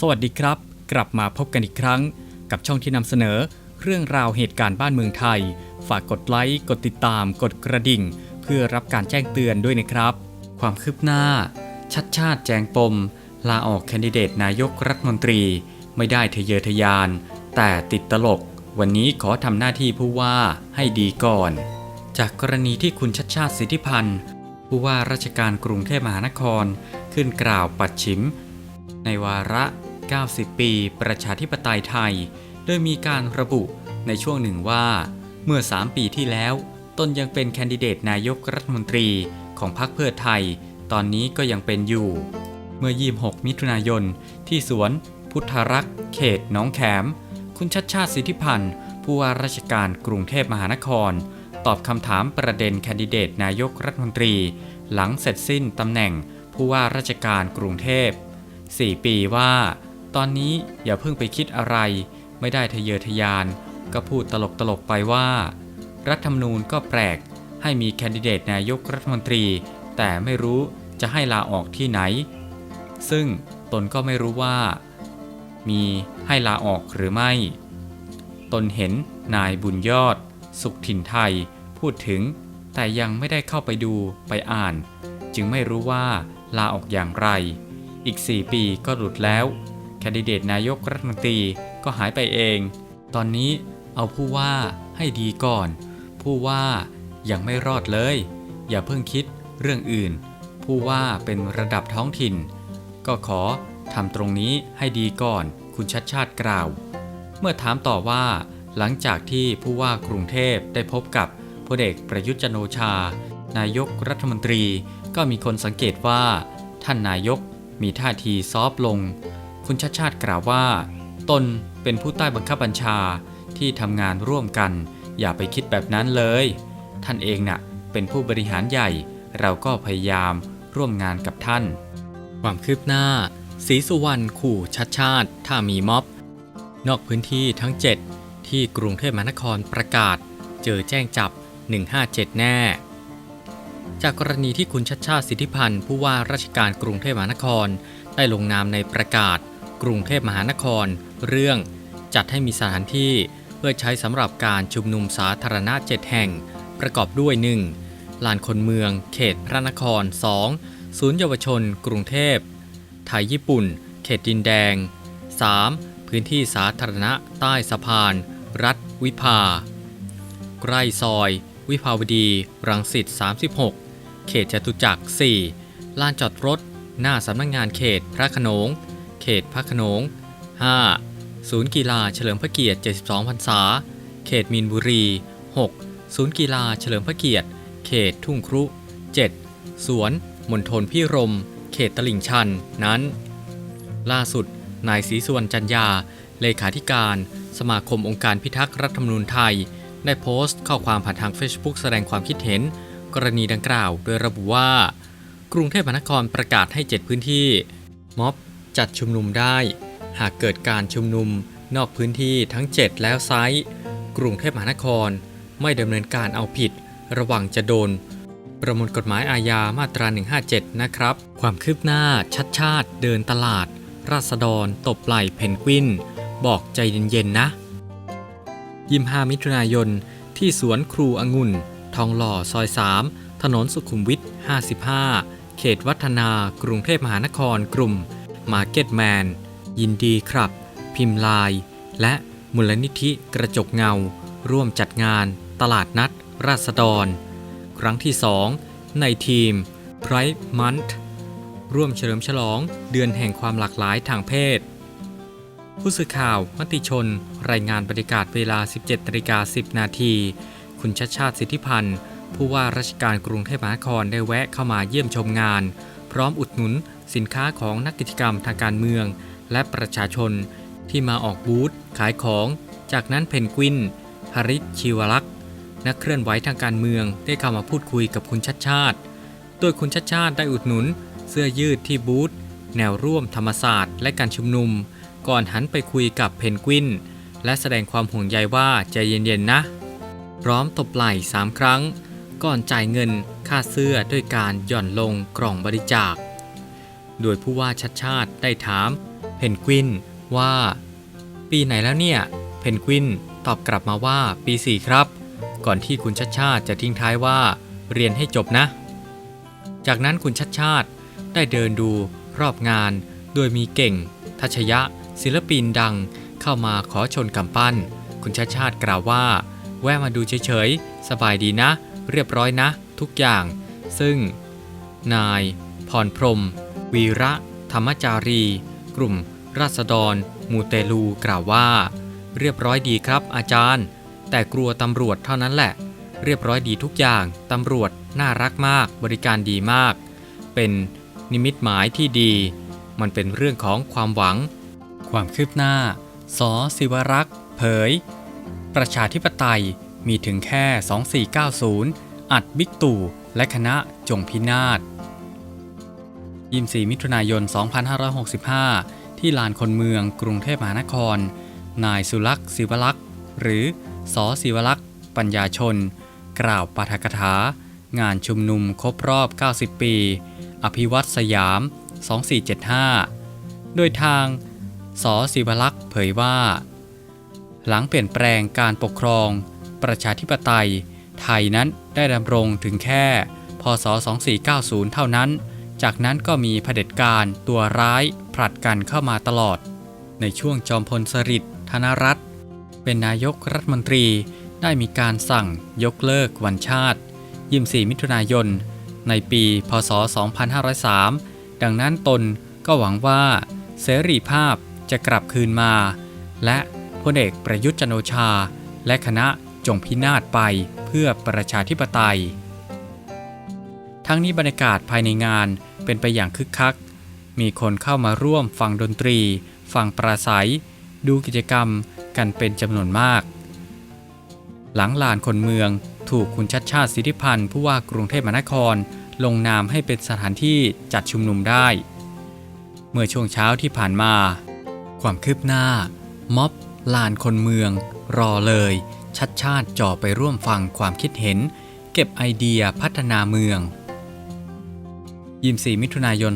สวัสดีครับ กลับมาพบกันอีกครั้ง กับช่องที่นำเสนอ เรื่องราวเหตุการณ์บ้านเมืองไทย ฝากกดไลค์กดติดตาม กดกระดิ่ง เพื่อรับการแจ้งเตือนด้วยนะครับ ความคืบหน้า ชัดชาติแจงปม ลาออกแคนดิเดตนายกรัฐมนตรี ไม่ได้ทะเยอทะยาน แต่ติดตลก วันนี้ขอทำหน้าที่ผู้ว่าให้ดีก่อน จากกรณีที่คุณชัดชาติสิทธิพันธ์ผู้ว่าราชการกรุงเทพมหานคร ขึ้นกล่าวปัดชิม ในวาระ 90 ปี ประชาธิปไตยไทย โดยมีการระบุในช่วงหนึ่งว่า เมื่อ 3 ปีที่แล้ว ตนยังเป็นแคนดิเดตนายกรัฐมนตรีของพรรคเพื่อไทย ตอนนี้ก็ยังเป็นอยู่ เมื่อ 26 มิถุนายน ที่สวน พุทธรักษ์ เขตหนองแขม คุณชัดชาติสิทธิพันธ์ ผู้ว่าราชการกรุงเทพมหานคร ตอบคำถามประเด็นแคนดิเดตนายกรัฐมนตรี หลังเสร็จสิ้นตำแหน่งผู้ว่าราชการกรุงเทพ 4 ปีว่า ตอนนี้อย่าเพิ่งไปคิดอะไร ไม่ได้ทะเยอทะยาน ก็พูดตลกๆไปว่า รัฐธรรมนูญก็แปลก ให้มีแคนดิเดตนายกรัฐมนตรี แต่ไม่รู้จะให้ลาออกที่ไหน ซึ่งตนก็ไม่รู้ว่า มีให้ลาออกหรือไม่ ตนเห็นนายบุญยอด สุขถิ่นไทย พูดถึง แต่ยังไม่ได้เข้าไปดูไปอ่าน จึงไม่รู้ว่าลาออกอย่างไร อีก 4 ปีก็หลุดแล้ว คนดิเดตนายกรัฐมนตรีก็หายไปเอง ตอนนี้เอาผู้ว่าให้ดีก่อน ผู้ว่ายังไม่รอดเลย อย่าเพิ่งคิดเรื่องอื่น ผู้ว่าเป็นระดับท้องถิ่น ก็ขอทำตรงนี้ให้ดีก่อน คุณชัดชาติกล่าว เมื่อถามต่อว่าหลังจากที่ผู้ว่ากรุงเทพได้พบกับพลเอกประยุทธ์จันโอชา นายกรัฐมนตรีก็มีคนสังเกตว่า ท่านนายกมีท่าทีซอฟลง คุณชัดชาติกล่าวว่า ตนเป็นผู้ใต้บังคับบัญชาที่ทำงานร่วมกัน อย่าไปคิดแบบนั้นเลย ท่านเองน่ะเป็นผู้บริหารใหญ่ เราก็พยายามร่วมงานกับท่าน ความคืบหน้าศรีสุวรรณขู่ชัดชาติ ถ้ามีม็อบ นอกพื้นที่ทั้ง 7 ที่กรุงเทพมหานครประกาศ เจอแจ้งจับ 157 แน่ จากกรณีที่คุณชัดชาติสิทธิพันธ์ผู้ว่าราชการกรุงเทพมหานคร ได้ลงนามในประกาศ กรุงเทพมหานคร เรื่อง จัดให้มีสถานที่เพื่อใช้สำหรับการชุมนุมสาธารณะ7แห่ง ประกอบด้วย 1. ลานคนเมือง เขตพระนคร 2. ศูนย์เยาวชน กรุงเทพ ไทยญี่ปุ่น เขตดินแดง 3. พื้นที่สาธารณะใต้สะพาน รัฐวิภาใกล้ซอย วิภาวดี รังสิต 36 เขตจตุจักร 4. ลานจอดรถ หน้าสำนักงงานเขตพระโขนง เขตพระขนง 5. ศูนย์กีฬาเฉลิมพระเกียรติ 72 พรรษา เขตมีนบุรี 6. ศูนย์กีฬาเฉลิมพระเกียรติ เขตทุ่งครุ 7. สวนมณฑลพิรม เขตตลิ่งชันนั้น ล่าสุด นายศรีสวรรณจันยา เลขาธิการ สมาคมองค์การพิทักษ์รัฐธรรมนูญไทย ได้โพสต์ข้อความผ่านทาง Facebook แสดงความคิดเห็น กรณีดังกล่าว โดยระบุว่า กรุงเทพมหานครประกาศให้ 7 พื้นที่ม็อบ จัดชุมนุมได้ หากเกิดการชุมนุมนอกพื้นที่ทั้ง 7 แล้วไซส์กรุงเทพมหานคร ไม่ดำเนินการเอาผิด ระหว่างจะโดน ประมวลกฎหมายอาญามาตรา 157 นะครับ ความคืบหน้าชัดชาติเดินตลาด ราษฎร ตบไหล่เพนกวิน บอกใจเย็นๆ นะยิม5มิถุนายน ที่สวนครูองุ่น ทองหล่อซอย 3 ถนนสุขุมวิท 55 เขตวัฒนากรุงเทพมหานครกลุ่ม มาร์เก็ตแมนยินดีครับ พิมพ์ลาย และมูลนิธิกระจกเงา ร่วมจัดงานตลาดนัด ราษฎร ครั้งที่ 2 ในทีม Pride Month ร่วมเฉลิมฉลองเดือนแห่งความหลากหลายทางเพศ ผู้สื่อข่าวมติชน รายงานบรรยากาศเวลา 17นาฬิกา10 นาที คุณชัดชาติสิทธิพันธ์ผู้ว่าราชการกรุงเทพมหานครได้แวะเข้ามาเยี่ยมชมงาน พร้อมอุดหนุน สินค้าของนักกิจกรรมทางการเมือง และประชาชนที่มาออกบูธขายของ จากนั้นเพนกวินฮาริชชิวลักษ์นักเคลื่อนไหวทางการเมืองได้เข้ามาพูดคุยกับคุณชัดชาติ โดยคุณชัดชาติได้อุดหนุน เสื้อยืดที่บูธแนวร่วมธรรมศาสตร์ และการชุมนุม ก่อนหันไปคุยกับเพนกวิน และแสดงความห่วงใยว่าใจเย็นๆนะ พร้อมตบไหล่สามครั้ง ก่อนจ่ายเงินค่าเสื้อด้วยการหย่อนลงกล่องบริจาค โดยผู้ว่าชัดชาติได้ถาม เพนกวินว่า ปีไหนแล้วเนี่ย เพนกวินตอบกลับมาว่าปี4ครับ ก่อนที่คุณชัดชาติจะทิ้งท้ายว่า เรียนให้จบนะ จากนั้นคุณชัดชาติได้เดินดูรอบงาน โดยมีเก่ง ทัชยะ ศิลปินดัง เข้ามาขอชนกำปั้น คุณชัดชาติกล่าวว่า แวะมาดูเฉยๆ สบายดีนะ เรียบร้อยนะ ทุกอย่าง ซึ่ง นาย พรพรม วีระ ธรรมจารี กลุ่ม ราษฎร มูเตลูกล่าวว่า เรียบร้อยดีครับอาจารย์ แต่กลัวตำรวจเท่านั้นแหละ เรียบร้อยดีทุกอย่างตำรวจน่ารักมากบริการดีมาก เป็นนิมิตหมายที่ดี มันเป็นเรื่องของความหวัง ความคืบหน้า สศิวรักษ์เผย ประชาธิปไตยมีถึงแค่ 2490 อัดบิ๊กตู่และคณะจงพินาศ 24 มิถุนายน 2565 ที่ลานคนเมืองกรุงเทพมหานคร นายสุลักษ์ศิวลักษ์ หรือสอศิวลักษ์ปัญญาชน กล่าวปาฐกถา งานชุมนุมครบรอบ 90 ปี อภิวัตสยาม 2475 โดยทางสอศิวลักษ์เผยว่า หลังเปลี่ยนแปลงการปกครอง ประชาธิปไตย ไทยนั้นได้ดำรงถึงแค่ พศ 2490 เท่านั้น จากนั้นก็มีเผด็จการตัวร้ายผลัดกันเข้ามาตลอด ในช่วงจอมพลสฤษดิ์ธนรัตน์เป็นนายกรัฐมนตรีได้มีการสั่งยกเลิกวันชาติ 24 มิถุนายน ในปีพศ 2503 ดังนั้นตนก็หวังว่าเสรีภาพจะกลับคืนมา และพลเอกประยุทธ์จันโอชา และคณะจงพินาศไปเพื่อประชาธิปไตย ทั้งนี้บรรยากาศภายในงาน เป็นไปอย่างคึกคัก มีคนเข้ามาร่วมฟังดนตรี ฟังปราศัย ดูกิจกรรมกันเป็นจำนวนมาก หลังลานคนเมืองถูกคุณชัดชาติสิทธิพันธ์ผู้ว่ากรุงเทพมหานคร ลงนามให้เป็นสถานที่จัดชุมนุมได้ เมื่อช่วงเช้าที่ผ่านมา ความคืบหน้า ม็อบลานคนเมือง รอเลย ชัดชาติจ่อไปร่วมฟังความคิดเห็น เก็บไอเดียพัฒนาเมือง 24 มิถุนายน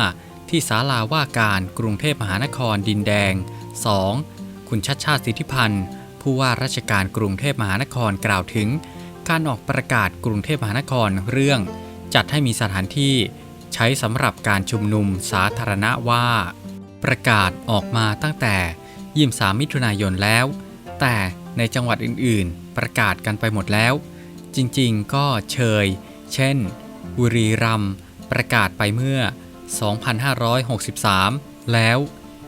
2565 ที่ศาลาว่าการกรุงเทพมหานครดินแดง 2. คุณชัดชาติสิทธิพันธ์ ผู้ว่าราชการกรุงเทพมหานครกล่าวถึง การออกประกาศกรุงเทพมหานครเรื่อง จัดให้มีสถานที่ใช้สำหรับการชุมนุมสาธารณะว่า ประกาศออกมาตั้งแต่ 23 มิถุนายนแล้ว แต่ในจังหวัดอื่นๆ ประกาศกันไปหมดแล้ว จริงๆ ก็เชย เช่น บุรีรัมย์ประกาศไปเมื่อ 2563 แล้ว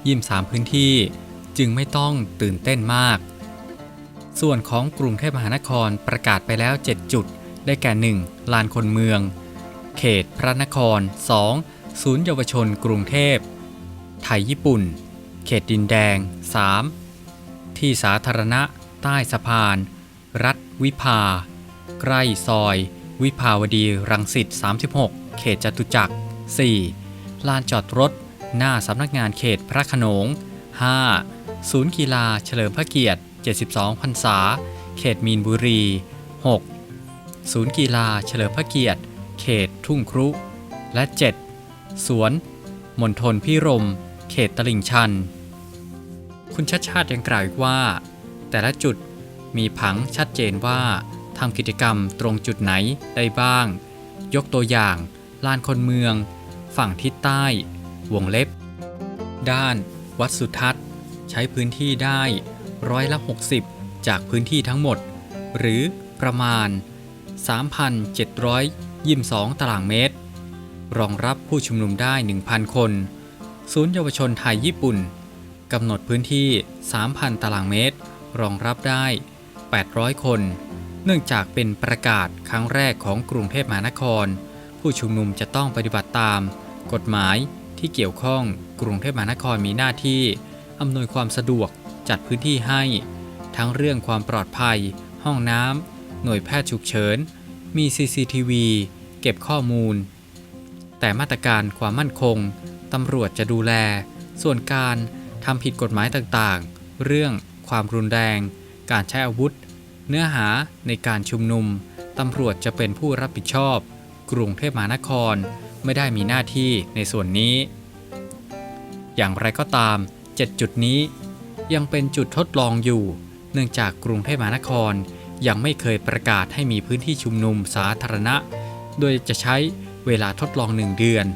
23 พื้นที่จึงไม่ต้องตื่นเต้นมาก ส่วนของกรุงเทพมหานครประกาศไปแล้ว 7 จุด ได้แก่ 1. ลานคนเมือง เขตพระนคร 2. ศูนย์เยาวชนกรุงเทพ ไทยญี่ปุ่น เขตดินแดง 3. ที่สาธารณะ ใต้สะพาน รัฐวิภา ใกล้ซอย วิภาวดีรังสิต 36 เขตจตุจักร 4. ลานจอดรถ หน้าสำนักงานเขตพระขนง 5. ศูนย์กีฬาเฉลิมพระเกียรติ 72 พรรษา เขตมีนบุรี 6. ศูนย์กีฬาเฉลิมพระเกียรติ เขตทุ่งครุ และ 7. สวนมณฑลพิรม เขตตลิ่งชัน คุณชัดชาติยังกล่าวอีกว่า แต่ละจุดมีผังชัดเจนว่า ทำกิจกรรมตรงจุดไหนได้บ้าง ยกตัวอย่าง ลานคนเมือง ฝั่งทิศใต้ วงเล็บ ด้าน วัดสุทัศน์ ใช้พื้นที่ได้ร้อยละ 60 จากพื้นที่ทั้งหมด หรือประมาณ 3,722 ตารางเมตร รองรับผู้ชุมนุมได้ 1,000 คน ศูนย์เยาวชนไทยญี่ปุ่นกำหนดพื้นที่ 3,000 ตารางเมตร รองรับได้ 800 คน เนื่องจากเป็นประกาศครั้งแรกของกรุงเทพมหานคร ผู้ชุมนุมจะต้องปฏิบัติตาม กฎหมายที่เกี่ยวข้องกรุงเทพมหานครมีหน้าที่อำนวยความสะดวกจัดพื้นที่ให้ ทั้งเรื่องความปลอดภัย ห้องน้ำหน่วยแพทย์ฉุกเฉิน มี CCTV เก็บข้อมูล แต่มาตรการความมั่นคงตำรวจจะดูแล ส่วนการทำผิดกฎหมายต่างๆ เรื่องความรุนแรง การใช้อาวุธ เนื้อหาในการชุมนุมตำรวจจะเป็นผู้รับผิดชอบ กรุงเทพมหานครไม่ได้มีหน้าที่ในส่วนนี้ อย่างไรก็ตาม 7 จุดนี้ ยังเป็นจุดทดลองอยู่ เนื่องจากกรุงเทพมหานครยังไม่เคยประกาศให้มีพื้นที่ชุมนุมสาธารณะ โดยจะใช้เวลาทดลองหนึ่งเดือน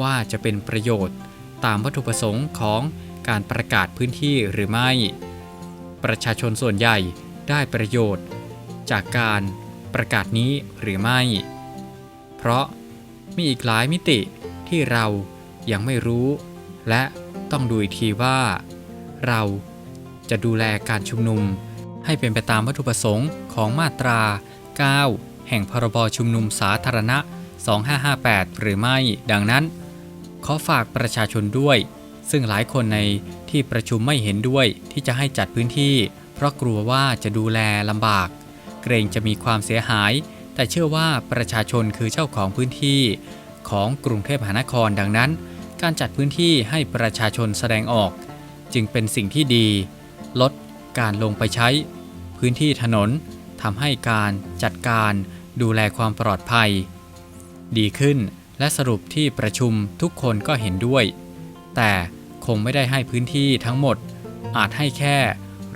ว่าจะเป็นประโยชน์ ตามวัตถุประสงค์ของการประกาศพื้นที่หรือไม่ ประชาชนส่วนใหญ่ ได้ประโยชน์ จากการประกาศนี้หรือไม่ เพราะมีอีกหลายมิติที่เรายังไม่รู้ และต้องดูอีกทีว่า เราจะดูแลการชุมนุม ให้เป็นไปตามวัตถุประสงค์ของมาตรา 9 แห่งพรบชุมนุมสาธารณะ 2558 หรือไม่ ดังนั้น ขอฝากประชาชนด้วย ซึ่งหลายคนในที่ประชุมไม่เห็นด้วยที่จะให้จัดพื้นที่ เพราะกลัวว่าจะดูแลลำบาก เกรงจะมีความเสียหาย แต่เชื่อว่าประชาชนคือเจ้าของพื้นที่ ของกรุงเทพมหานครดังนั้น การจัดพื้นที่ให้ประชาชนแสดงออก จึงเป็นสิ่งที่ดี ลดการลงไปใช้ พื้นที่ถนนทำให้การจัดการดูแลความปลอดภัย ดีขึ้นและสรุปที่ประชุมทุกคนก็เห็นด้วย แต่คงไม่ได้ให้พื้นที่ทั้งหมด อาจให้แค่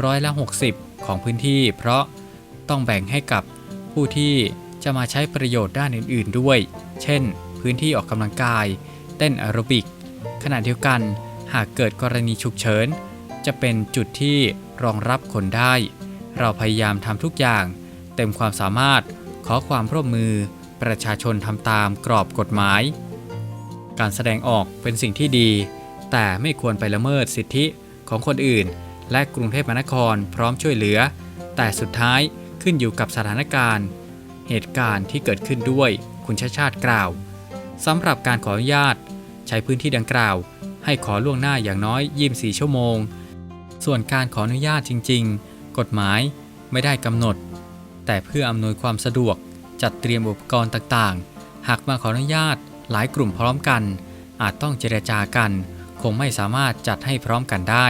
ร้อยละ 60 ของพื้นที่ เพราะต้องแบ่งให้กับผู้ที่จะมาใช้ประโยชน์ด้านอื่น ๆ ด้วย เช่น พื้นที่ออกกำลังกาย เต้นแอโรบิก ขณะเดียวกัน หากเกิดกรณีฉุกเฉิน จะเป็นจุดที่รองรับคนได้ เราพยายามทำทุกอย่าง เต็มความสามารถขอความร่วมมือ ประชาชนทำตามกรอบกฎหมาย การแสดงออกเป็นสิ่งที่ดี แต่ไม่ควรไปละเมิดสิทธิของคนอื่น และกรุงเทพมหานครพร้อมช่วยเหลือ แต่สุดท้ายขึ้นอยู่กับสถานการณ์ เหตุการณ์ที่เกิดขึ้นด้วยคุณชาติชาติกล่าวสำหรับการขออนุญาต ใช้พื้นที่ดังกล่าว ให้ขอล่วงหน้าอย่างน้อย 24 ชั่วโมง ส่วนการขออนุญาตจริง ๆ กฎหมายไม่ได้กำหนด แต่เพื่ออำนวยความสะดวกจัดเตรียมอุปกรณ์ต่างๆ หากมาขออนุญาตหลายกลุ่มพร้อมกัน อาจต้องเจรจากัน คงไม่สามารถจัดให้พร้อมกันได้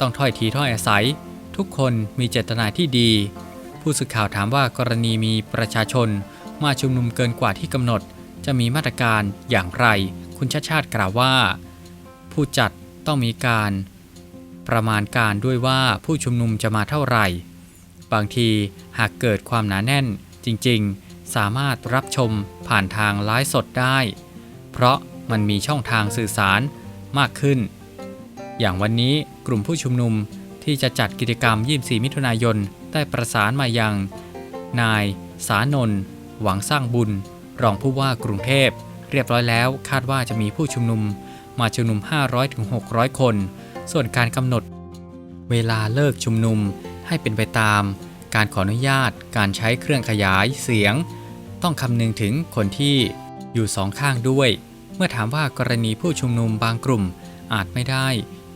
ต้องถ้อยทีถ้อยอาศัย ทุกคนมีเจตนาที่ดี ผู้สื่อข่าวถามว่ากรณีมีประชาชน มาชุมนุมเกินกว่าที่กำหนด จะมีมาตรการอย่างไร คุณชาติชาติกล่าวว่า ผู้จัดต้องมีการ ประมาณการด้วยว่าผู้ชุมนุมจะมาเท่าไหร่ บางทีหากเกิดความหนาแน่นจริงๆ สามารถรับชมผ่านทางไลฟ์สดได้ เพราะมันมีช่องทางสื่อสารมากขึ้น อย่างวันนี้กลุ่มผู้ชุมนุมที่จะจัดกิจกรรม 24 มิถุนายน ได้ประสานมายัง นาย สานนท์หวังสร้างบุญ รองผู้ว่ากรุงเทพ เรียบร้อยแล้วคาดว่าจะมีผู้ชุมนุมมาชุมนุม 500-600 คน ส่วนการกำหนด เวลาเลิกชุมนุมให้เป็นไปตาม การขออนุญาตการใช้เครื่องขยายเสียง ต้องคำนึงถึงคนที่อยู่สองข้างด้วย เมื่อถามว่ากรณีผู้ชุมนุมบางกลุ่มอาจไม่ได้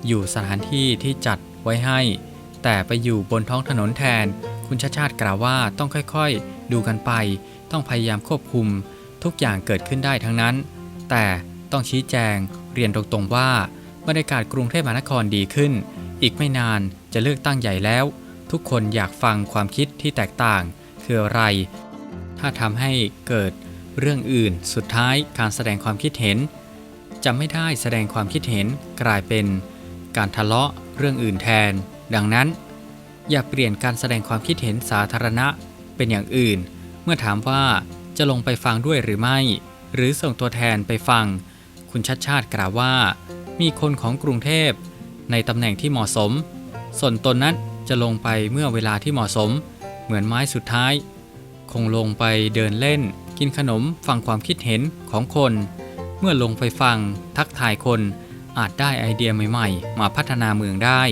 อยู่สถานที่ที่จัดไว้ให้ แต่ไปอยู่บนท้องถนนแทน คุณชาติชาติกล่าวว่าต้องค่อยๆ ดูกันไป ต้องพยายามควบคุม ทุกอย่างเกิดขึ้นได้ทั้งนั้น แต่ต้องชี้แจง เรียนตรงๆว่าบรรยากาศกรุงเทพมหานครดีขึ้น อีกไม่นานจะเลือกตั้งใหญ่แล้ว ทุกคนอยากฟังความคิดที่แตกต่าง คืออะไร ถ้าทำให้เกิดเรื่องอื่น สุดท้ายการแสดงความคิดเห็น จะไม่ได้แสดงความคิดเห็นกลายเป็น การทะเลาะเรื่องอื่นแทน ดังนั้น อย่าเปลี่ยนการแสดงความคิดเห็นสาธารณะเป็นอย่างอื่น เมื่อถามว่าจะลงไปฟังด้วยหรือไม่ หรือส่งตัวแทนไปฟัง คุณชัดชาติกล่าวว่า มีคนของกรุงเทพ ในตำแหน่งที่เหมาะสม ส่วนตนนั้นจะลงไปเมื่อเวลาที่เหมาะสม เหมือนไม้สุดท้าย คงลงไปเดินเล่น กินขนมฟังความคิดเห็นของคน เมื่อลงไปฟัง ทักทายคน อาจได้ไอเดียใหม่ๆ มาพัฒนาเมืองได้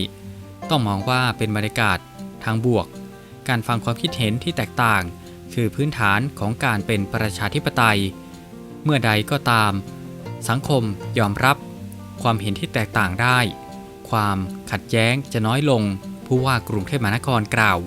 ต้องมองว่าเป็นบรรยากาศทางบวก การฟังความคิดเห็นที่แตกต่าง คือพื้นฐานของการเป็นประชาธิปไตย เมื่อใดก็ตาม สังคมยอมรับ ความเห็นที่แตกต่างได้ ความขัดแย้งจะน้อยลง ผู้ว่ากรุงเทพมหานครกล่าว